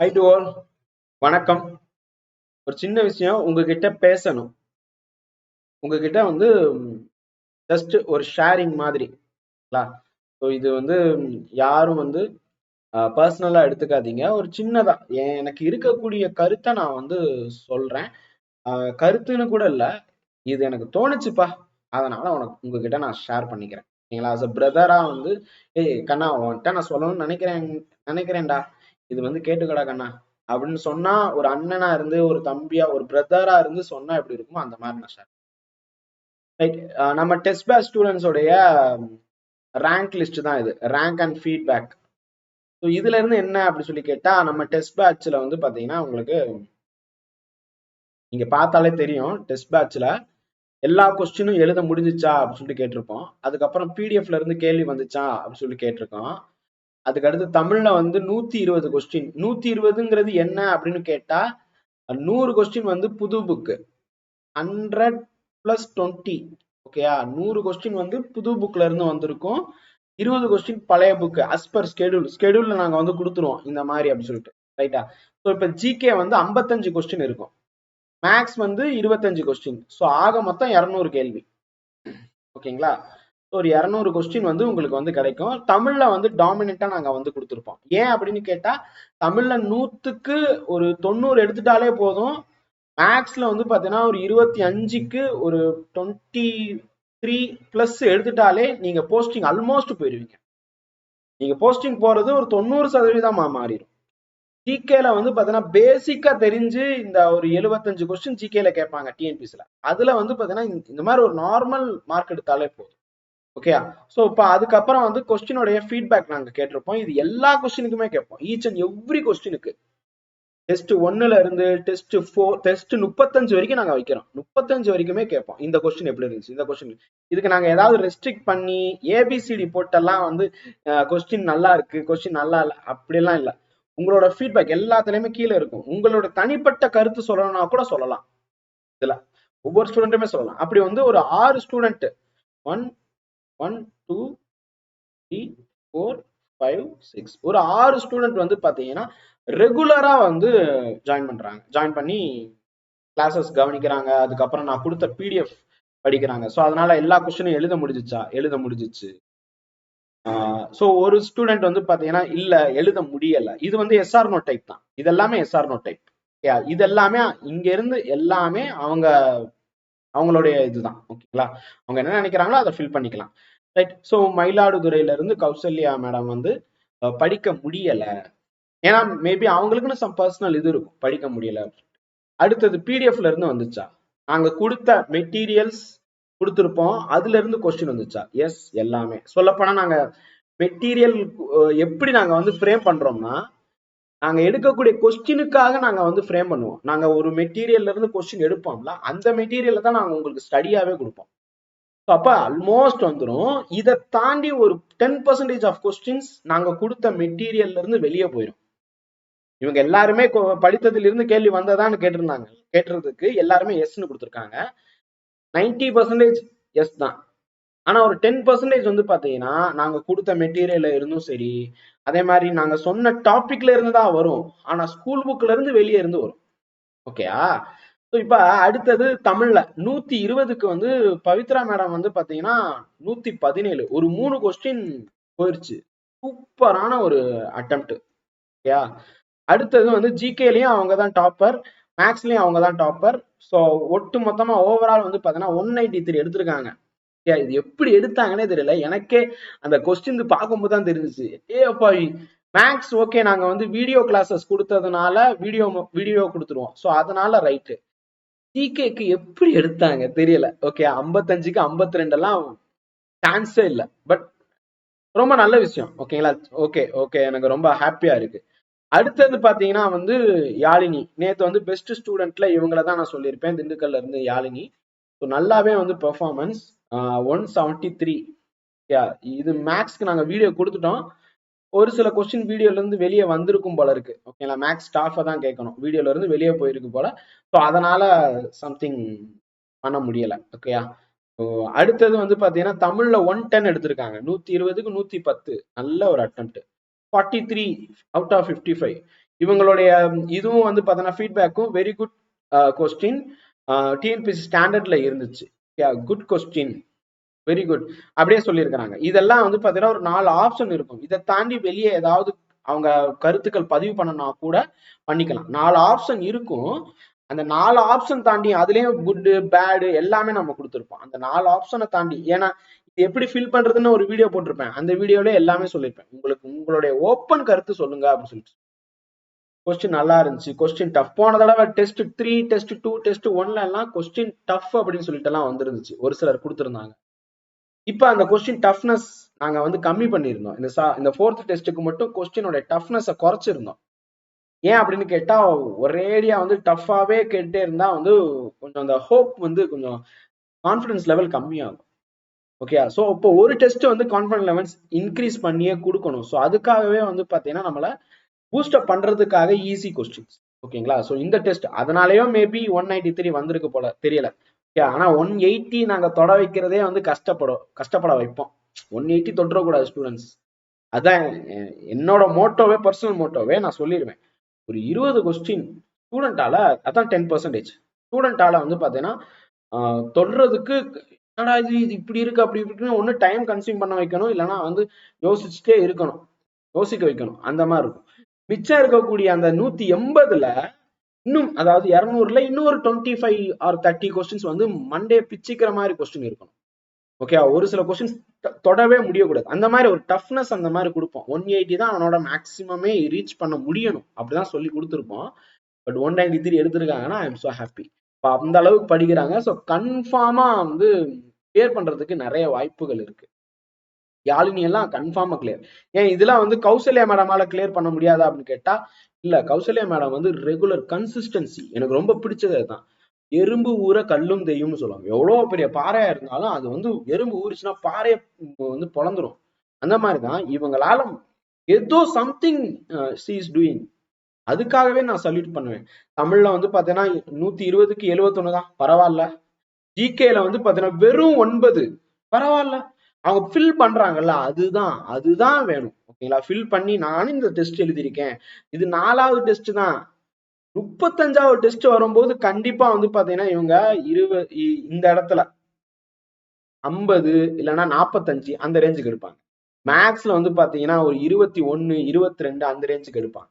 High to all வணக்கம். ஒரு சின்ன விஷயம் உங்ககிட்ட பேசணும். உங்ககிட்ட வந்து ஜஸ்ட் ஒரு ஷேரிங் மாதிரிங்களா ஸோ இது வந்து யாரும் வந்து பர்சனலாக எடுத்துக்காதீங்க. ஒரு சின்னதாக எனக்கு இருக்கக்கூடிய கருத்தை நான் வந்து சொல்கிறேன் கருத்துன்னு கூட இல்லை. இது எனக்கு தோணுச்சுப்பா. அதனால உனக்கு உங்ககிட்ட நான் ஷேர் பண்ணிக்கிறேன். சரிங்களா அஸ் அ பிரதராக வந்து ஏய் கண்ணா உன்கிட்ட நான் சொல்லணும்னு நினைக்கிறேன் நினைக்கிறேன்டா. இது வந்து கேட்டுக்கடா கண்ணா. அப்படின்னு சொன்னா ஒரு அண்ணனா இருந்து ஒரு தம்பியா ஒரு பிரதரா இருந்து சொன்னா எப்படி இருக்குமோ அந்த மாதிரி நான் ஷேர் ரைட் நம்ம டெஸ்ட் பேட்ச் ஸ்டூடெண்ட்ஸோடைய ரேங்க் லிஸ்ட் தான் இது. ரேங்க் அண்ட் ஃபீட்பேக் ஸோ இதுல இருந்து என்ன அப்படி சொல்லி கேட்டா நம்ம டெஸ்ட் பேட்ச்ல வந்து பாத்தீங்கன்னா உங்களுக்கு நீங்க பார்த்தாலே தெரியும் டெஸ்ட் பேட்ச்ல எல்லா கொஸ்டினும் எழுத முடிஞ்சிச்சா அப்படின்னு சொல்லிட்டு கேட்டிருப்போம். அதுக்கப்புறம் பிடிஎஃப்ல இருந்து கேள்வி வந்துச்சா அப்படின்னு சொல்லி கேட்டிருக்கோம். அதுக்கு அடுத்து தமிழ்ல வந்து நூத்தி இருபது கொஸ்டின் நூத்தி இருபதுங்கிறது என்ன அப்படின்னு கேட்டா நூறு கொஸ்டின் வந்து புது புக்கு ஹண்ட்ரட் பிளஸ் டுவெண்ட்டி ஓகேயா நூறு கொஸ்டின் வந்து புது புக்ல இருந்து வந்திருக்கும். இருபது கொஸ்டின் பழைய புக்கு அஸ்பர் ஸ்கெடியூல் ஸ்கெடியூல்ல நாங்க வந்து கொடுத்துருவோம். இந்த மாதிரி அப்படின்னு சொல்லிட்டு. ரைட்டா ஸோ இப்போ ஜிகே வந்து ஐம்பத்தஞ்சு கொஸ்டின் இருக்கும். மேக்ஸ் வந்து இருபத்தஞ்சு கொஸ்டின் ஸோ ஆக மொத்தம் இரநூறு கேள்வி. ஓகேங்களா ஒரு இரநூறு கொஸ்டின் வந்து உங்களுக்கு வந்து கிடைக்கும். தமிழ்ல வந்து டாமினண்டா நாங்க வந்து கொடுத்துருப்போம். ஏன் அப்படின்னு கேட்டா தமிழ்ல நூத்துக்கு ஒரு தொண்ணூறு எடுத்துட்டாலே போதும். மேக்ஸ்ல வந்து பாத்தீங்கன்னா ஒரு இருபத்தி அஞ்சுக்கு ஒரு டுவெண்ட்டி த்ரீ பிளஸ் எடுத்துட்டாலே நீங்க போஸ்டிங் ஆல்மோஸ்ட் போயிருவீங்க. நீங்க போஸ்டிங் போறது ஒரு தொண்ணூறு சதவீதமா மாறிடும் ஜிகேல வந்து பாத்தீங்கன்னா பேசிக்கா தெரிஞ்சு இந்த ஒரு எழுபத்தஞ்சு கொஸ்டின் ஜிகேல கேட்பாங்க டிஎன்பிசில அதுல வந்து பாத்தீங்கன்னா இந்த- இந்த மாதிரி ஒரு நார்மல் மார்க் எடுத்தாலே போதும். ஓகே சோ இப்போ அதுக்கப்புறம் வந்து கொஸ்டினுடைய ஃபீட்பேக் நாங்க கேட்டிருப்போம். இது எல்லா கொஸ்டினுக்குமே கேட்போம். ஈச் அண்ட் எவ்ரி கொஸ்டினுக்கு டெஸ்ட் ஒன்னுல இருந்து டெஸ்ட் ஃபோர் டெஸ்ட் முப்பத்தஞ்சு வரைக்கும் நாங்க வைக்கிறோம். முப்பத்தஞ்சு வரைக்குமே கேட்போம். இந்த கொஸ்டின் எப்படி இருந்துச்சு? இந்த கொஸ்டின் இதுக்கு நாங்க ஏதாவது ரெஸ்ட்ரிக்ட் பண்ணி ஏபிசிடி போட்டெல்லாம் வந்து கொஸ்டின் நல்லா இருக்கு கொஸ்டின் நல்லா இல்ல அப்படிலாம் இல்ல. உங்களோட ஃபீட்பேக் எல்லாத்துலயுமே கீழே இருக்கும். உங்களோட தனிப்பட்ட கருத்து சொல்லணும்னா கூட சொல்லலாம். இதுல. ஒவ்வொரு ஸ்டூடெண்ட்டுமே சொல்லலாம். அப்படி வந்து ஒரு ஆறு student one one two three four five six ஒரு ஆறு ஸ்டூடெண்ட் வந்து பார்த்தீங்கன்னா ரெகுலராக வந்து ஜாயின் பண்றாங்க. ஜாயின் பண்ணி கிளாஸஸ் கவனிக்கிறாங்க. அதுக்கப்புறம் நான் கொடுத்த பிடிஎஃப் படிக்கிறாங்க. ஸோ அதனால எல்லா கொஸ்டினும் எழுத முடிஞ்சிச்சா? எழுத முடிஞ்சிச்சு. ஸோ ஒரு ஸ்டூடெண்ட் வந்து பார்த்தீங்கன்னா இல்லை எழுத முடியல. இது வந்து எஸ்ஆர் டைப் தான். இது எல்லாமே எஸ்ஆர் நோட் டைப் இது எல்லாமே இங்கேருந்து எல்லாமே அவங்க அவங்களுடைய இதுதான் ஓகேங்களா அவங்க என்ன நினைக்கிறாங்களோ அதை ஃபில் பண்ணிக்கலாம். ரைட் ஸோ மயிலாடுதுறையில இருந்து கௌசல்யா மேடம் வந்து படிக்க முடியல. ஏன்னா மேபி அவங்களுக்குன்னு சம் பர்சனல் இது இருக்கும் படிக்க முடியல அடுத்தது பிடிஎஃப்ல இருந்து வந்துச்சா? நாங்க கொடுத்த மெட்டீரியல்ஸ் கொடுத்துருப்போம் அதுல இருந்து கொஸ்டின் வந்துச்சா? எஸ் எல்லாமே. சொல்லப்போனா நாங்க மெட்டீரியல் எப்படி நாங்க வந்து ஃப்ரேம் பண்றோம்னா நாங்க எடுக்கக்கூடிய கொஸ்டினுக்காக நாங்க வந்து ஃப்ரேம் பண்ணுவோம். நாங்க ஒரு மெட்டீரியல்ல இருந்து கொஸ்டின் எடுப்போம்ல அந்த மெட்டீரியலை தான் நாங்க உங்களுக்கு ஸ்டடியாவே கொடுப்போம். So அப்ப ஆல்மோஸ்ட் வந்துடும் இதை தாண்டி ஒரு டென் பர்சன்டேஜ் ஆஃப் கொஸ்டின்ஸ் நாங்க கொடுத்த மெட்டீரியல்ல இருந்து வெளியே போயிடும் இவங்க எல்லாருமே படித்ததிலிருந்து இருந்து கேள்வி வந்ததான்னு கேட்டிருந்தாங்க. கேட்டுறதுக்கு எல்லாருமே எஸ்ன்னு கொடுத்துருக்காங்க. நைன்டி பர்சன்டேஜ் எஸ் தான். ஆனா ஒரு டென் பர்சன்டேஜ் வந்து பாத்தீங்கன்னா நாங்க கொடுத்த மெட்டீரியல்ல இருந்தும் சரி அதே மாதிரி நாங்க சொன்ன டாபிக்ல இருந்து தான் வரும். ஆனா ஸ்கூல் புக்ல இருந்து வெளியே இருந்து வரும். ஓகேயா ஸோ இப்ப அடுத்தது தமிழ்ல. நூத்தி இருபதுக்கு வந்து பவித்ரா மேடம் வந்து பாத்தீங்கன்னா நூத்தி பதினேழு. ஒரு மூணு கொஸ்டின் போயிருச்சு. சூப்பரான ஒரு அட்டம்ப்ட் ஓகேயா அடுத்தது வந்து ஜிகேலயும் அவங்க தான் டாப்பர் மேக்ஸ்லயும் அவங்க தான் டாப்பர் ஸோ ஒட்டு மொத்தமா ஓவரால் வந்து பாத்தீங்கன்னா ஒன் நைன்டி த்ரீ எடுத்திருக்காங்க. இது எப்படி எடுத்தாங்கன்னே தெரியல. எனக்கே அந்த கொஸ்டின் பார்க்கும்போது தான் தெரிஞ்சுச்சு. ஏ அப்பா மேக்ஸ் ஓகே நாங்க வந்து வீடியோ கிளாஸஸ் கொடுத்ததுனால வீடியோ வீடியோ கொடுத்துருவோம். ஸோ அதனால ரைட்டு ஜிகேக்கு எப்படி எடுத்தாங்க தெரியல. ஓகே ஐம்பத்தஞ்சுக்கு ஐம்பத்தி ரெண்டெல்லாம் சான்ஸே இல்லை. பட் ரொம்ப நல்ல விஷயம். ஓகேங்களா ஓகே ஓகே எனக்கு ரொம்ப ஹாப்பியா இருக்கு. அடுத்தது பாத்தீங்கன்னா வந்து யாழினி. நேத்து வந்து பெஸ்ட் ஸ்டூடெண்ட்ல இவங்கள தான் நான் சொல்லியிருப்பேன். திண்டுக்கல்ல இருந்து யாழினி. ஸோ நல்லாவே வந்து பெர்ஃபார்மன்ஸ் ஒன் செவன்டி த்ரீ இது மேக்ஸ்க்கு நாங்கள் வீடியோ கொடுத்துட்டோம். ஒரு சில கொஸ்டின் வீடியோலேருந்து வெளியே வந்திருக்கும் போல இருக்கு. ஓகேங்களா மேக்ஸ் ஸ்டாஃபை தான் கேட்கணும் வீடியோலேருந்து வெளியே போயிருக்கு போல. ஸோ அதனால சம்திங் பண்ண முடியலை. ஓகேயா அடுத்தது வந்து பார்த்தீங்கன்னா தமிழில் ஒன் டென் எடுத்திருக்காங்க. நூற்றி இருபதுக்கு நூற்றி பத்து. நல்ல ஒரு attempt forty three out of fifty five இவங்களுடைய இதுவும் வந்து பார்த்தோன்னா ஃபீட்பேக்கும் வெரி குட் கொஸ்டின் டிஎன்பிசி ஸ்டாண்டர்டில் இருந்துச்சு. குட் கொஸ்டின் வெரி குட் அப்படியே சொல்லியிருக்கிறாங்க. இதெல்லாம் வந்து பார்த்தீங்கன்னா ஒரு நாலு ஆப்ஷன் இருக்கும். இதை தாண்டி வெளியே ஏதாவது அவங்க கருத்துக்கள் பதிவு பண்ணனா கூட பண்ணிக்கலாம். நாலு ஆப்ஷன் இருக்கும். அந்த நாலு ஆப்ஷன் தாண்டி அதுலயும் குட்டு பேடு எல்லாமே நம்ம கொடுத்துருப்போம். அந்த நாலு ஆப்ஷனை தாண்டி. ஏன்னா இது எப்படி ஃபில் பண்றதுன்னு ஒரு வீடியோ போட்டிருப்பேன். அந்த வீடியோல எல்லாமே சொல்லியிருப்பேன். உங்களுக்கு உங்களுடைய ஓப்பன் கருத்து சொல்லுங்க அப்படின்னு சொல்லிட்டு. கொஸ்டின் நல்லா இருந்துச்சு. கொஸ்டின் டஃப் போன தடவை test three test two test ஒன்ல எல்லாம் கொஸ்டின் டஃப் அப்படின்னு சொல்லிட்டு எல்லாம் வந்துருந்துச்சு. ஒரு சிலர் கொடுத்துருந்தாங்க. இப்ப அந்த கொஸ்டின் டஃப்னஸ் நாங்க வந்து கம்மி பண்ணியிருந்தோம். இந்த சா இந்த ஃபோர்த் டெஸ்ட்டுக்கு மட்டும் கொஸ்டினோட டஃப்னஸை குறைச்சிருந்தோம். ஏன் அப்படின்னு கேட்டா ஒரேடியா வந்து டஃப்பாவே கேட்டே இருந்தா வந்து கொஞ்சம் அந்த ஹோப் வந்து கொஞ்சம் கான்ஃபிடன்ஸ் லெவல் கம்மியாகும். ஓகே ஸோ இப்போ ஒரு டெஸ்ட் வந்து கான்ஃபிடன்ஸ் லெவல்ஸ் இன்க்ரீஸ் பண்ணியே கொடுக்கணும். ஸோ அதுக்காகவே வந்து பார்த்தீங்கன்னா நம்மள பூஸ்டப் பண்றதுக்காக ஈஸி கொஸ்டின்ஸ் ஓகேங்களா ஸோ இந்த டெஸ்ட் அதனாலயும் மேபி ஒன் நைன்டி த்ரீ வந்திருக்கு போல தெரியல. ஆனா ஒன் எயிட்டி நாங்க தொட வைக்கிறதே வந்து கஷ்டப்படும் கஷ்டப்பட வைப்போம். ஒன் எயிட்டி தொட்டுறக்கூடாது ஸ்டூடெண்ட்ஸ் அதான் என்னோட மோட்டோவே பர்சனல் மோட்டோவே நான் சொல்லிடுவேன் ஒரு இருபது கொஸ்டின் ஸ்டூடெண்டால அதான் டென் பர்சன்டேஜ் ஸ்டூடெண்டால வந்து பார்த்தீங்கன்னா தொடுறதுக்கு என்னடா இது இது இப்படி இருக்கு அப்படி இருக்குன்னு ஒன்று டைம் கன்சியூம் பண்ண வைக்கணும் இல்லைன்னா வந்து யோசிச்சுட்டே இருக்கணும். யோசிக்க வைக்கணும். அந்த மாதிரி இருக்கும். மிச்சம் இருக்கக்கூடிய அந்த நூத்தி எண்பதுல இன்னும் அதாவது இரநூறுல இன்னும் ஒரு twenty five or thirty questions வந்து மண்டே பிச்சிக்கிற மாதிரி கொஸ்டின் இருக்கணும். ஓகே ஒரு சில கொஸ்டின்ஸ் தொடவே முடியக்கூடாது. அந்த மாதிரி ஒரு டஃப்னஸ் அந்த மாதிரி கொடுப்போம். ஒன் எயிட்டி தான் அவனோட மேக்ஸிமமே ரீச் பண்ண முடியணும். அப்படிதான் சொல்லி கொடுத்துருப்போம். பட் ஒன் நைன்டி த்ரீ எடுத்திருக்காங்கன்னா ஐ எம் ஸோ ஹாப்பி இப்போ அந்த அளவுக்கு படிக்கிறாங்க. ஸோ கன்ஃபார்மாக வந்து கிளியர் பண்ணுறதுக்கு நிறைய வாய்ப்புகள் இருக்கு. யாழினி எல்லாம் கன்ஃபார்மா கிளியர் ஏன் இதெல்லாம் வந்து கௌசல்யா மேடமால கிளியர் பண்ண முடியாதா அப்படின்னு கேட்டா இல்ல கௌசல்யா மேடம் வந்து ரெகுலர் கன்சிஸ்டன்சி எனக்கு ரொம்ப பிடிச்சது அதுதான். எறும்பு ஊற கல்லும் தெய்யும்னு சொல்லுவாங்க. எவ்வளவு பெரிய பாறையா இருந்தாலும் அது வந்து எறும்பு ஊறிச்சுன்னா பாறையை வந்து பொழந்துரும். அந்த மாதிரிதான் இவங்களால ஏதோ சம்திங் சி இஸ் டூயிங் அதுக்காகவே நான் சல்யூட் பண்ணுவேன். தமிழ்ல வந்து பாத்தீங்கன்னா நூத்தி இருபதுக்கு எழுவத்தொன்னு தான். பரவாயில்ல. ஜிகேல வந்து பாத்தீங்கன்னா வெறும் ஒன்பது. பரவாயில்ல. அவங்க ஃபில் பண்றாங்கல்ல அதுதான் அதுதான் வேணும். ஓகேங்களா ஃபில் பண்ணி நானும் இந்த டெஸ்ட் எழுதியிருக்கேன். இது நாலாவது டெஸ்ட் தான். முப்பத்தஞ்சாவது டெஸ்ட் வரும்போது கண்டிப்பா வந்து பாத்தீங்கன்னா இவங்க இருபது இந்த இடத்துல ஐம்பது இல்லைன்னா நாற்பத்தஞ்சு அந்த ரேஞ்சுக்கு எடுப்பாங்க. மேக்ஸ்ல வந்து பாத்தீங்கன்னா ஒரு இருபத்தி ஒன்னு இருபத்தி ரெண்டு அந்த ரேஞ்சுக்கு எடுப்பாங்க.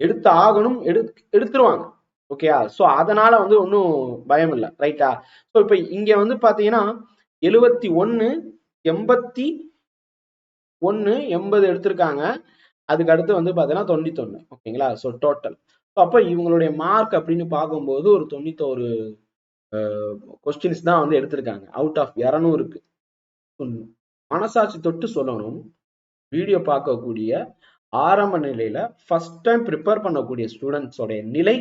எடுத்து ஆகணும் எடு எடுத்துருவாங்க. ஓகேயா சோ அதனால வந்து ஒன்றும் பயம் இல்லை ரைட்டா ஸோ இப்போ இங்க வந்து பாத்தீங்கன்னா எழுவத்தி ஒன்னு எண்பத்தி ஒன்று எண்பது எடுத்திருக்காங்க. அதுக்கு அடுத்து வந்து பாத்தீங்கன்னா தொண்ணூத்தொன்னு. ஓகேங்களா? ஸோ டோட்டல் அப்போ இவங்களுடைய மார்க் அப்படின்னு பார்க்கும்போது ஒரு தொண்ணூத்தோரு கொஸ்டின்ஸ் தான் வந்து எடுத்திருக்காங்க. அவுட் ஆஃப் இரநூறுக்கு. மனசாட்சி தொட்டு சொல்லணும். வீடியோ பார்க்கக்கூடிய ஆரம்ப நிலையில ஃபர்ஸ்ட் டைம் ப்ரிப்பேர் பண்ணக்கூடிய ஸ்டூடெண்ட்ஸோடைய நிலை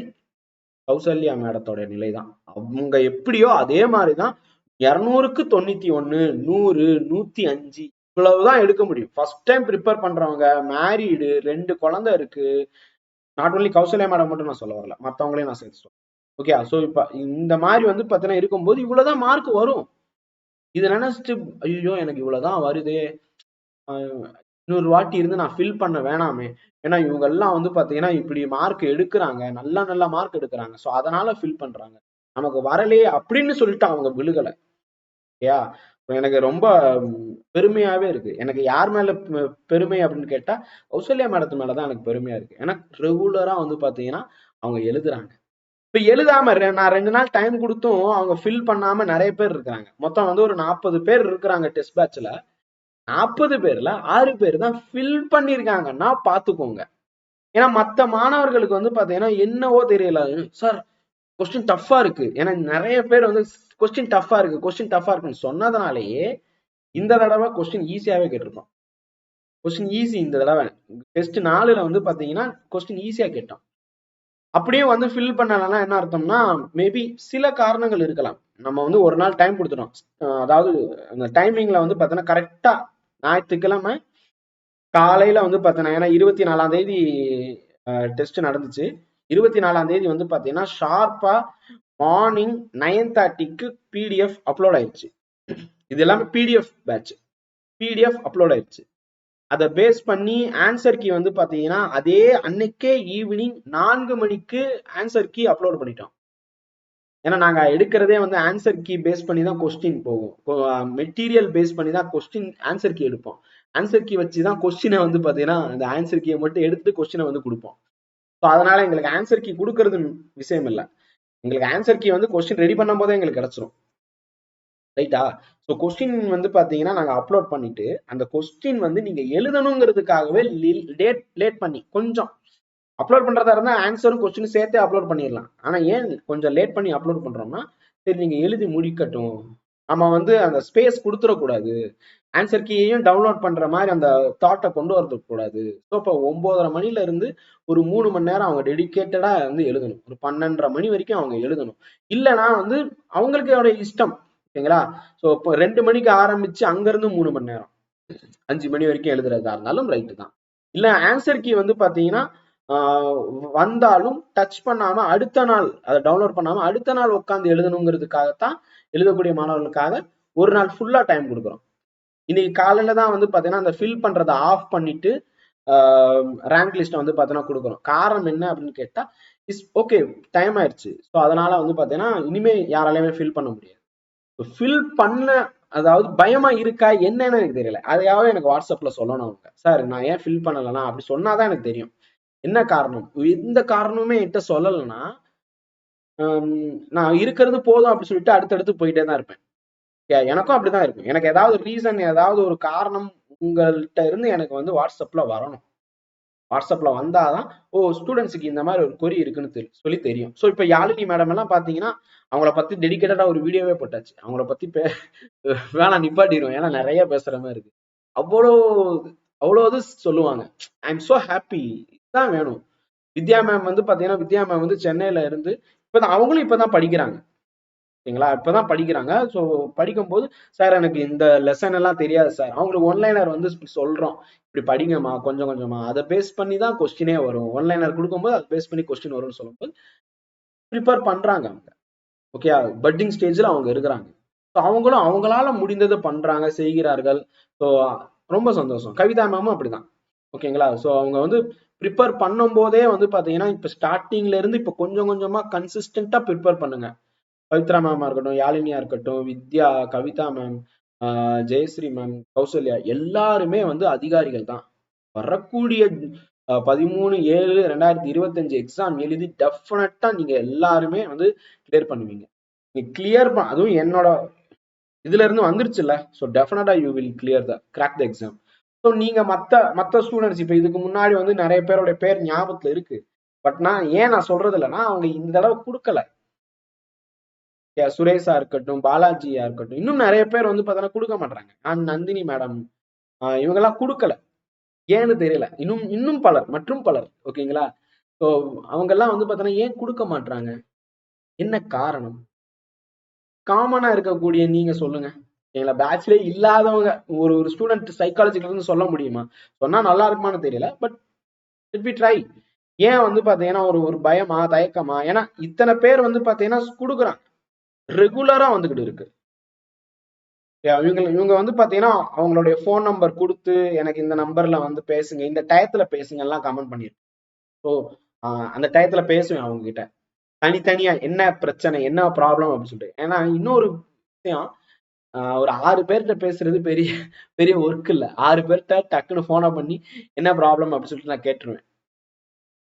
கௌசல்யா மேடத்தோட நிலை தான் அவங்க எப்படியோ அதே மாதிரி தான் இரநூறுக்கு தொண்ணூத்தி ஒன்னு நூறு நூத்தி அஞ்சு இவ்வளவுதான் எடுக்க முடியும். ஃபர்ஸ்ட் டைம் ப்ரிப்பேர் பண்றவங்க மேரீடு ரெண்டு குழந்தை இருக்கு. நாட் ஒன்லி கௌசல்யா மேடம் மட்டும் நான் சொல்ல வரல மற்றவங்களையும் நான் சேர்த்து சொல்றேன். ஓகே ஸோ இப்போ இந்த மாதிரி வந்து பார்த்தீங்கன்னா இருக்கும்போது இவ்வளவுதான் மார்க் வரும். இது நினைச்சிட்டு ஐயோ எனக்கு இவ்வளவுதான் வருதே. ஆஹ் இன்னொரு வாட்டி இருந்து நான் ஃபில் பண்ண வேணாமே. ஏன்னா இவங்க எல்லாம் வந்து பாத்தீங்கன்னா இப்படி மார்க் எடுக்கிறாங்க. நல்ல நல்ல மார்க் எடுக்கிறாங்க. ஸோ அதனால ஃபில் பண்றாங்க. நமக்கு வரலையே அப்படின்னு சொல்லிட்டு அவங்க விழுகலை. ஓகேயா எனக்கு ரொம்ப பெருமையாவே இருக்கு. எனக்கு யார் மேல பெருமை அப்படின்னு கேட்டா கௌசல்யா மேடத்து மேலதான் எனக்கு பெருமையா இருக்கு. ஏன்னா ரெகுலரா வந்து பாத்தீங்கன்னா அவங்க எழுதுறாங்க. இப்ப எழுதாம ரெ- நான் ரெண்டு நாள் டைம் கொடுத்தும் அவங்க ஃபில் பண்ணாம நிறைய பேர் இருக்கிறாங்க. மொத்தம் வந்து ஒரு நாற்பது பேர் இருக்கிறாங்க டெஸ்ட் பேட்ச்ல நாற்பது பேர்ல ஆறு பேர் தான் ஃபில் பண்ணிருக்காங்கன்னா பாத்துக்கோங்க. ஏன்னா மத்த மாணவர்களுக்கு வந்து பாத்தீங்கன்னா என்னவோ தெரியல. சார் கொஸ்டின் டஃப்பா இருக்கு. ஏன்னா நிறைய பேர் வந்து கொஸ்டின் டஃப்பா இருக்கு கொஸ்டின் டஃப்பா இருக்குன்னு சொன்னதுனாலேயே இந்த தடவை கொஸ்டின் ஈஸியாவே கேட்டிருக்கோம். கொஸ்டின் ஈஸி இந்த தடவை. டெஸ்ட் நாலுல வந்து பாத்தீங்கன்னா கொஸ்டின் ஈஸியா கேட்டோம். அப்படியே வந்து ஃபில் பண்ணலன்னா என்ன அர்த்தம்னா மேபி சில காரணங்கள் இருக்கலாம். நம்ம வந்து ஒரு நாள் டைம் கொடுத்துட்டோம். அதாவது அந்த டைமிங்ல வந்து பார்த்தோன்னா கரெக்டா ஞாயிற்றுக்கிழமை காலையில வந்து பார்த்தோன்னா ஏன்னா இருபத்தி நாலாம் தேதி டெஸ்ட் நடந்துச்சு. இருபத்தி நாலாம் தேதி வந்து பார்த்தீங்கன்னா ஷார்ப்பா மார்னிங் நைன் தேர்ட்டிக்கு பிடிஎஃப் அப்லோட் ஆயிடுச்சு இது எல்லாமே பிடிஎஃப் பேட்ச் பிடிஎஃப் அப்லோட் ஆயிடுச்சு அதை பேஸ் பண்ணி ஆன்சர் கீ வந்து பாத்தீங்கன்னா அதே அன்னைக்கே ஈவினிங் நான்கு மணிக்கு ஆன்சர் கீ அப்லோட் பண்ணிட்டோம். ஏன்னா நாங்கள் எடுக்கிறதே வந்து ஆன்சர் கீ பேஸ் பண்ணி தான் கொஸ்டின் போகும். மெட்டீரியல் பேஸ் பண்ணி தான் கொஸ்டின் ஆன்சர் கீ எடுப்போம். ஆன்சர் கீ வச்சு தான் கொஸ்டினை வந்து பார்த்தீங்கன்னா அந்த ஆன்சர் கீயை மட்டும் எடுத்து கொஸ்டினை வந்து கொடுப்போம். ஸோ அதனால எங்களுக்கு ஆன்சர் கீ கொடுக்கறது விஷயம் இல்லை. எங்களுக்கு ஆன்சர் கீ வந்து கொஸ்டின் ரெடி பண்ணும் போதே எங்களுக்கு கிடைச்சிரும். ரைட்டா ஸோ கொஸ்டின் வந்து பார்த்தீங்கன்னா நாங்க அப்லோட் பண்ணிட்டு அந்த கொஸ்டின் வந்து நீங்க எழுதணுங்கிறதுக்காகவே லேட் லேட் பண்ணி கொஞ்சம் அப்லோட் பண்றதா இருந்தால் ஆன்சரும் கொஸ்டின் சேர்த்தே அப்லோட் பண்ணிடலாம். ஆனால் ஏன் கொஞ்சம் லேட் பண்ணி அப்லோட் பண்ணுறோம்னா சரி நீங்க எழுதி முடிக்கட்டும். நம்ம வந்து அந்த ஸ்பேஸ் கொடுத்துடக்கூடாது. ஆன்சர் கீயையும் டவுன்லோட் பண்ற மாதிரி அந்த தாட்டை கொண்டு வரதுக்கு கூடாது. ஸோ இப்போ ஒன்பதரை மணில இருந்து ஒரு மூணு மணி நேரம் அவங்க டெடிக்கேட்டடா வந்து எழுதணும். ஒரு பன்னெண்டரை மணி வரைக்கும் அவங்க எழுதணும். இல்லைன்னா வந்து அவங்களுக்கு அவருடைய இஷ்டம். ஓகேங்களா ஸோ இப்போ ரெண்டு மணிக்கு ஆரம்பிச்சு அங்கிருந்து மூணு மணி நேரம். அஞ்சு மணி வரைக்கும் எழுதுறதா இருந்தாலும் ரைட்டு தான். இல்ல ஆன்சர் கீ வந்து பாத்தீங்கன்னா வந்தாலும் டச் பண்ணாம அடுத்த நாள் அதை டவுன்லோட் பண்ணாம அடுத்த நாள் உட்காந்து எழுதணுங்கிறதுக்காகத்தான் எழுதக்கூடிய மாணவர்களுக்காக ஒரு நாள் ஃபுல்லா டைம் கொடுக்குறோம். இன்னைக்கு காலையில தான் வந்து பாத்தீங்கன்னா அந்த ஃபில் பண்றதை ஆஃப் பண்ணிட்டு ரேங்க் லிஸ்ட்டை வந்து பாத்தீங்கன்னா கொடுக்குறோம் காரணம் என்ன அப்படின்னு கேட்டா இஸ் ஓகே டைம் ஆயிடுச்சு. ஸோ அதனால வந்து பாத்தீங்கன்னா இனிமே யாராலையுமே ஃபில் பண்ண முடியாது. ஃபில் பண்ண அதாவது பயமா இருக்கா என்னன்னு எனக்கு தெரியல. அதையாவது எனக்கு வாட்ஸ்அப்ல சொல்லணும் அவங்க. சார் நான் ஏன் ஃபில் பண்ணலனா அப்படி சொன்னாதான் எனக்கு தெரியும். என்ன காரணம்? எந்த காரணமுமே என்கிட்ட சொல்லலைன்னா நான் இருக்கிறது போதும் அப்படி சொல்லிட்டு அடுத்தடுத்து போயிட்டே தான் இருப்பேன். எனக்கும் அப்படிதான் இருக்கும் எனக்கு ஏதாவது ரீசன் ஏதாவது ஒரு காரணம் உங்கள்கிட்ட இருந்து எனக்கு வந்து வாட்ஸ்அப்ல வரணும். வாட்ஸ்அப்ல வந்தாதான் ஓ ஸ்டூடெண்ட்ஸுக்கு இந்த மாதிரி ஒரு கொரி இருக்குன்னு தெரி- சொல்லி தெரியும். ஸோ இப்போ யாழினி மேடம் எல்லாம் பாத்தீங்கன்னா அவங்கள பத்தி டெடிக்கேட்டடா ஒரு வீடியோவே போட்டாச்சு. அவங்கள பத்தி பே வேணாம் நிப்பாட்டிடுவோம் ஏன்னா நிறைய பேசுற மாதிரி இருக்கு. அவ்வளோ அவ்வளோ இது சொல்லுவாங்க. ஐ எம் சோ ஹாப்பி இதுதான் வேணும். வித்யா மேம் வந்து பாத்தீங்கன்னா வித்யா மேம் வந்து சென்னையில இருந்து இப்போ அவங்களும் இப்போதான் படிக்கிறாங்க. ஓகேங்களா இப்போதான் படிக்கிறாங்க. ஸோ படிக்கும்போது சார் எனக்கு இந்த லெசன் எல்லாம் தெரியாது சார். அவங்களுக்கு ஒன்லைனர் வந்து இப்படி சொல்றோம். இப்படி படிங்கம்மா கொஞ்சம் கொஞ்சமா. அதை பேஸ் பண்ணி தான் கொஸ்டினே வரும். ஒன்லைனர் கொடுக்கும்போது அதை பேஸ் பண்ணி கொஸ்டின் வரும்னு சொல்லும்போது ப்ரிப்பேர் பண்றாங்க அவங்க. ஓகே பட்டிங் ஸ்டேஜ்ல அவங்க இருக்கிறாங்க. ஸோ அவங்களும் அவங்களால முடிந்ததை பண்றாங்க செய்கிறார்கள். ஸோ ரொம்ப சந்தோஷம். கவிதா மேமும் அப்படிதான். ஓகேங்களா ஸோ அவங்க வந்து ப்ரிப்பேர் பண்ணும்போதே வந்து பார்த்தீங்கன்னா இப்போ ஸ்டார்டிங்ல இருந்து இப்போ கொஞ்சம் கொஞ்சமா கன்சிஸ்டண்டா ப்ரிப்பேர் பண்ணுங்க. பவித்ரா மேமா இருக்கட்டும் யாழினியா இருக்கட்டும் வித்யா கவிதா மேம் ஜெயஸ்ரீ மேம் கௌசல்யா எல்லாருமே வந்து அதிகாரிகள் தான். வரக்கூடிய பதிமூணு ஏழு ரெண்டாயிரத்தி இருபத்தஞ்சு எக்ஸாம் எழுதி டெஃபினட்டா நீங்க எல்லாருமே வந்து கிளியர் பண்ணுவீங்க. நீ கிளியர் பண்ண அதுவும் என்னோட இதுல இருந்து வந்துருச்சுல்ல. So definitely you will clear the crack the exam so நீங்க மத்த மத்த ஸ்டூடெண்ட்ஸ் இப்போ இதுக்கு முன்னாடி வந்து நிறைய பேரோட பேர் ஞாபகத்துல இருக்கு. பட் நான் ஏன் நான் சொல்றது இல்லைன்னா அவங்க இந்த தடவை கொடுக்கல. சுரேஷா இருக்கட்டும் பாலாஜியா இருக்கட்டும் இன்னும் நிறைய பேர் வந்து பார்த்தோன்னா கொடுக்க மாட்டாங்க அண்ட் நந்தினி மேடம் இவங்கெல்லாம் கொடுக்கல. ஏன்னு தெரியல. இன்னும் இன்னும் பலர் மற்றும் பலர் ஓகேங்களா? ஸோ அவங்க எல்லாம் வந்து பார்த்தோன்னா ஏன் கொடுக்க மாட்டாங்க என்ன காரணம்? காமனா இருக்கக்கூடிய நீங்க சொல்லுங்க. எங்களை பேட்ச்ல இல்லாதவங்க ஒரு ஒரு ஸ்டூடெண்ட் சைக்காலஜில சொல்ல முடியுமா? சொன்னா நல்லா இருக்குமான்னு தெரியல பட் இட் பி ட்ரை ஏன் வந்து பாத்தீங்கன்னா ஒரு ஒரு பயமா தயக்கமா? ஏன்னா இத்தனை பேர் வந்து பாத்தீங்கன்னா கொடுக்குறாங்க. ரெகுலரா வந்துகிட்டு இருக்கு. இவங்க இவங்க வந்து பாத்தீங்கன்னா அவங்களுடைய ஃபோன் நம்பர் கொடுத்து எனக்கு இந்த நம்பர்ல வந்து பேசுங்க இந்த டயத்துல பேசுங்க எல்லாம் கமெண்ட் பண்ணிருக்கேன் ஸோ அந்த டயத்துல பேசுவேன் அவங்க கிட்ட தனித்தனியா என்ன பிரச்சனை என்ன ப்ராப்ளம் அப்படின்னு சொல்லிட்டு. ஏன்னா இன்னொரு விஷயம் ஒரு ஆறு பேர்கிட்ட பேசுறது பெரிய பெரிய ஒர்க் இல்லை. ஆறு பேர்கிட்ட டக்குன்னு ஃபோனை பண்ணி என்ன ப்ராப்ளம் அப்படின்னு சொல்லிட்டு நான் கேட்டுருவேன்.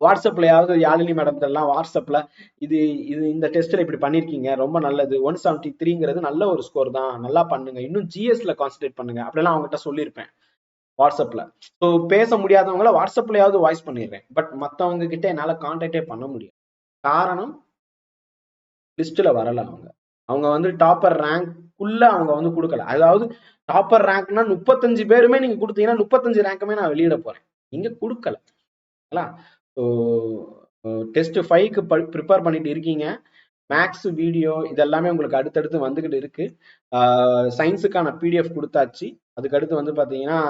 வாட்ஸ்அப்லயாவது யாழினி மேடம் எல்லாம் வாட்ஸ்அப்ல இது இது இந்த டெஸ்ட்ல இப்படி பண்ணிருக்கீங்க ரொம்ப நல்லது. ஒன் செவன்டி த்ரீங்கிறது நல்ல ஒரு ஸ்கோர் தான். நல்லா பண்ணுங்க. இன்னும் ஜிஎஸ்ல கான்சென்ட்ரேட் பண்ணுங்க. அப்படிலாம் அவங்ககிட்ட சொல்லியிருப்பேன் வாட்ஸ்அப்ல. ஸோ பேச முடியாதவங்கள வாட்ஸ்அப்லயாவது வாய்ஸ் பண்ணிடுறேன். பட் மற்றவங்க கிட்ட என்னால கான்டாக்டே பண்ண முடியும் காரணம் லிஸ்ட்ல வரல அவங்க. அவங்க வந்து டாப்பர் ரேங்க்குள்ள அவங்க வந்து கொடுக்கல. அதாவது டாப்பர் ரேங்க்னா முப்பத்தஞ்சு பேருமே நீங்க கொடுத்தீங்கன்னா முப்பத்தஞ்சு ரேங்க்குமே நான் வெளியிட போறேன். நீங்க கொடுக்கல. ஸோ டெஸ்ட் ஃபைவ்க்கு ப்ரிப்பேர் பண்ணிட்டு இருக்கீங்க. மேக்ஸ் வீடியோ இதெல்லாமே உங்களுக்கு அடுத்தடுத்து வந்துக்கிட்டு இருக்கு. சயின்ஸுக்கான பிடிஎஃப் கொடுத்தாச்சு. அதுக்கு அடுத்து வந்து பார்த்தீங்கன்னா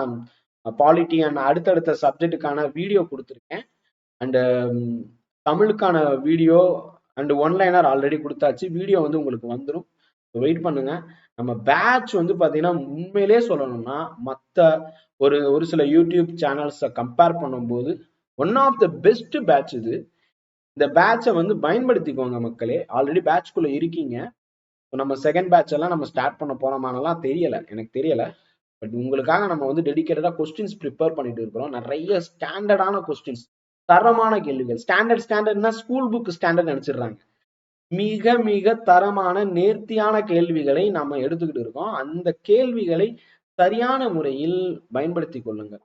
பாலிட்டி அண்ட் அடுத்தடுத்த சப்ஜெக்ட்டுக்கான வீடியோ கொடுத்துருக்கேன். And தமிழுக்கான video and one liner already கொடுத்தாச்சு. வீடியோ வந்து உங்களுக்கு வந்துடும் வெயிட் பண்ணுங்க. நம்ம பேட்ச் வந்து பார்த்தீங்கன்னா உண்மையிலே சொல்லணும்னா மற்ற ஒரு ஒரு சில யூடியூப் சேனல்ஸை கம்பேர் பண்ணும்போது one of the best batch இது. இந்த பேட்சை வந்து பயன்படுத்திக்கோங்க மக்களே. ஆல்ரெடி பேட்ச்குள்ள இருக்கீங்க. நம்ம செகண்ட் பேட்ச் எல்லாம் நம்ம ஸ்டார்ட் பண்ண போறோமானலாம் தெரியல. எனக்கு தெரியல. பட் உங்களுக்காக நம்ம வந்து டெடிக்கேட்டடா கொஸ்டின்ஸ் ப்ரிப்பேர் பண்ணிட்டு இருக்கிறோம். நிறைய ஸ்டாண்டர்டான கொஸ்டின்ஸ் தரமான கேள்விகள். ஸ்டாண்டர்ட் ஸ்டாண்டர்ட்னா ஸ்கூல் புக் ஸ்டாண்டர்ட் நினைச்சிடுறாங்க. மிக மிக தரமான நேர்த்தியான கேள்விகளை நம்ம எடுத்துக்கிட்டு இருக்கோம். அந்த கேள்விகளை சரியான முறையில் பயன்படுத்தி கொள்ளுங்கள்.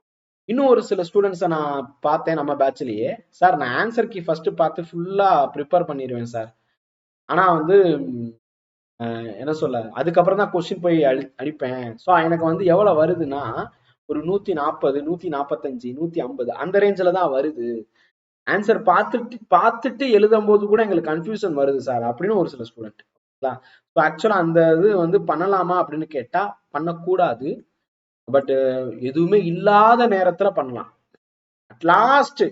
இன்னும் ஒரு சில ஸ்டூடெண்ட்ஸை நான் பார்த்தேன் நம்ம பேட்ச்லயே சார் நான் ஆன்சர் கீ ஃபர்ஸ்ட் பார்த்து ஃபுல்லா ப்ரிப்பேர் பண்ணிடுவேன் சார் ஆனா வந்து என்ன சொல்ல அதுக்கப்புறம் தான் கொஸ்டின் போய் அடி அடிப்பேன். ஸோ எனக்கு வந்து எவ்வளோ வருதுன்னா ஒரு நூத்தி நாற்பது நூத்தி நாற்பத்தஞ்சு நூத்தி ஐம்பது அந்த ரேஞ்சில தான் வருது. ஆன்சர் பார்த்துட்டு பார்த்துட்டு எழுதும் போது கூட எங்களுக்கு கன்ஃபியூஷன் வருது சார் அப்படின்னு ஒரு சில ஸ்டூடெண்ட் ஸோ ஆக்சுவலாக அந்த இது வந்து பண்ணலாமா அப்படின்னு கேட்டா பண்ணக்கூடாது. பட் uh, எதுவுமே இல்லாத நேரத்துல பண்ணலாம். லாஸ்ட்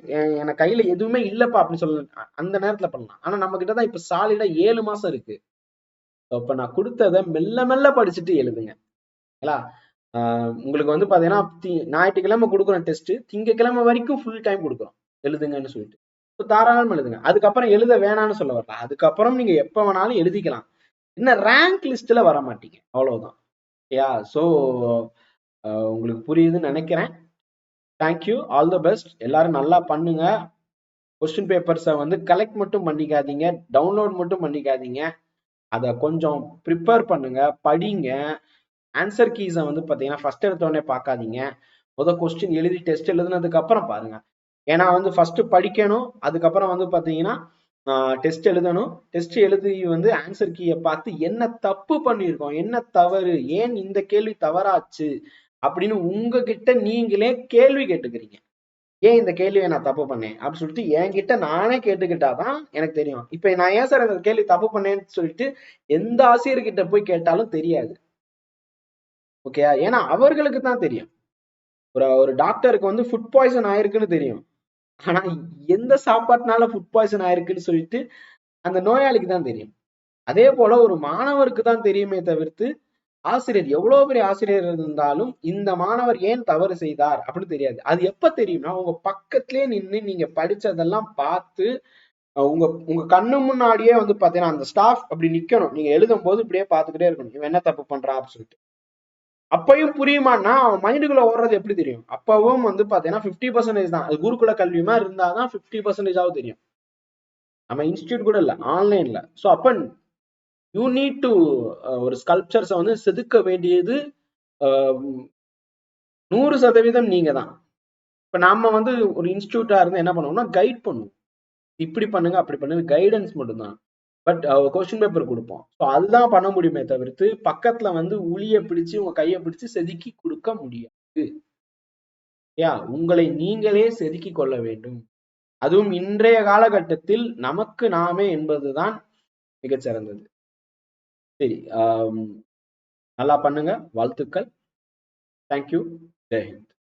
எனக்கு கையில எதுவுமே இல்லப்பா அப்படின்னு சொல்ல அந்த நேரத்துல பண்ணலாம். ஆனா நம்ம கிட்ட தான் இப்ப சாலிடா ஏழு மாசம் இருக்கு. இப்ப நான் கொடுத்ததை மெல்ல மெல்ல படிச்சுட்டு எழுதுங்க. ஓகேங்களா ஆஹ் உங்களுக்கு வந்து பாத்தீங்கன்னா ஞாயிற்றுக்கிழமை கொடுக்குறோம் டெஸ்ட் திங்கக்கிழமை வரைக்கும் ஃபுல் டைம் கொடுக்குறோம். எழுதுங்கன்னு சொல்லிட்டு. இப்போ தாராளமா எழுதுங்க. அதுக்கப்புறம் எழுத வேணாம்னு சொல்ல வரல. அதுக்கப்புறம் நீங்க எப்ப வேணாலும் எழுதிக்கலாம். என்ன ரேங்க் லிஸ்ட்ல வர மாட்டீங்க. அவ்வளவுதான். ஓகேயா ஸோ உங்களுக்கு புரியுதுன்னு நினைக்கிறேன். தேங்க்யூ ஆல் த பெஸ்ட் எல்லாரும் நல்லா பண்ணுங்க. கொஸ்டின் பேப்பர்ஸை வந்து கலெக்ட் மட்டும் பண்ணிக்காதீங்க. டவுன்லோட் மட்டும் பண்ணிக்காதீங்க. அதை கொஞ்சம் ப்ரிப்பேர் பண்ணுங்க. படிங்க. ஆன்சர் கீஸை வந்து பார்த்தீங்கன்னா ஃபர்ஸ்ட் எடுத்தோடனே பார்க்காதீங்க முத கொஸ்டின் எழுதி டெஸ்ட் எழுதுனதுக்கு அப்புறம் பாருங்க. ஏன்னா வந்து ஃபர்ஸ்ட் படிக்கணும். அதுக்கப்புறம் வந்து பார்த்தீங்கன்னா டெஸ்ட் எழுதணும். டெஸ்ட் எழுதி வந்து ஆன்சர் கீயை பார்த்து என்ன தப்பு பண்ணியிருக்கோம்? என்ன தவறு? ஏன் இந்த கேள்வி தவறாச்சு? அப்படின்னு உங்ககிட்ட நீங்களே கேள்வி கேட்டுக்கிறீங்க. ஏன் இந்த கேள்வியை நான் தப்பு பண்ணேன்? அப்படின்னு சொல்லிட்டு என்கிட்ட நானே கேட்டுக்கிட்டாதான் எனக்கு தெரியும். இப்ப நான் ஏன் சார் இந்த கேள்வி தப்பு பண்ணேன்னு சொல்லிட்டு எந்த ஆசிரியர்கிட்ட போய் கேட்டாலும் தெரியாது. ஓகேயா ஏன்னா அவர்களுக்கு தான் தெரியும். ஒரு ஒரு டாக்டருக்கு வந்து ஃபுட் பாய்சன் ஆயிருக்குன்னு தெரியும். ஆனா எந்த சாப்பாட்டுனால ஃபுட் பாய்சன் ஆயிருக்குன்னு சொல்லிட்டு அந்த நோயாளிக்கு தான் தெரியும். அதே போல ஒரு மாணவருக்கு தான் தெரியுமே தவிர்த்து ஆசிரியர் எவ்வளவு பெரிய ஆசிரியர் இருந்தாலும் இந்த மாணவர் ஏன் தவறு செய்தார் அப்படின்னு தெரியாது. அது எப்ப தெரியும்னா உங்க பக்கத்திலே நின்னு நீங்க படிச்சதெல்லாம் பார்த்து உங்க உங்க கண்ணு முன்னாடியே வந்து பாத்தீங்கன்னா அந்த ஸ்டாஃப் அப்படி நிக்கணும். நீங்க எழுதும் போது இப்படியே பார்த்துக்கிட்டே இருக்கணும். இவன் என்ன தப்பு பண்றான் அப்படின்னு சொல்லிட்டு. அப்பயும் புரியுமான்னா அவன் மைண்டுக்குள்ள ஓடுறது எப்படி தெரியும்? அப்பவும் வந்து பாத்தீங்கன்னா ஃபிஃப்டி பர்சன்டேஜ் தான். அது குருகுல கல்வி மாதிரி இருந்தாதான் ஃபிஃப்டி பர்சன்டேஜாவது தெரியும். நம்ம இன்ஸ்டியூட் கூட இல்ல ஆன்லைன்ல. ஸோ அப்ப யூ நீட் டு ஒரு ஸ்கல்ப்சர்ஸை வந்து செதுக்க வேண்டியது um, நூறு சதவீதம் நீங்க தான். இப்ப நாம வந்து ஒரு இன்ஸ்டியூட்டா இருந்து என்ன பண்ணுவோம்னா கைட் பண்ணுவோம். இப்படி பண்ணுங்க அப்படி பண்ணுங்க கைடன்ஸ் மட்டும்தான். பட் கொஸ்டின் பேப்பர் கொடுப்போம். ஸோ அதுதான் பண்ண முடியுமே தவிர்த்து பக்கத்துல வந்து உளிய பிடிச்சு உங்க கையை பிடிச்சு செதுக்கி கொடுக்க முடியாது. யா உங்களை நீங்களே செதுக்கி கொள்ள வேண்டும். அதுவும் இன்றைய காலகட்டத்தில் நமக்கு நாமே என்பதுதான் மிகச்சிறந்தது. சரி நல்லா பண்ணுங்க. வாழ்த்துக்கள். தேங்க்யூ ஜெய்ஹிந்த்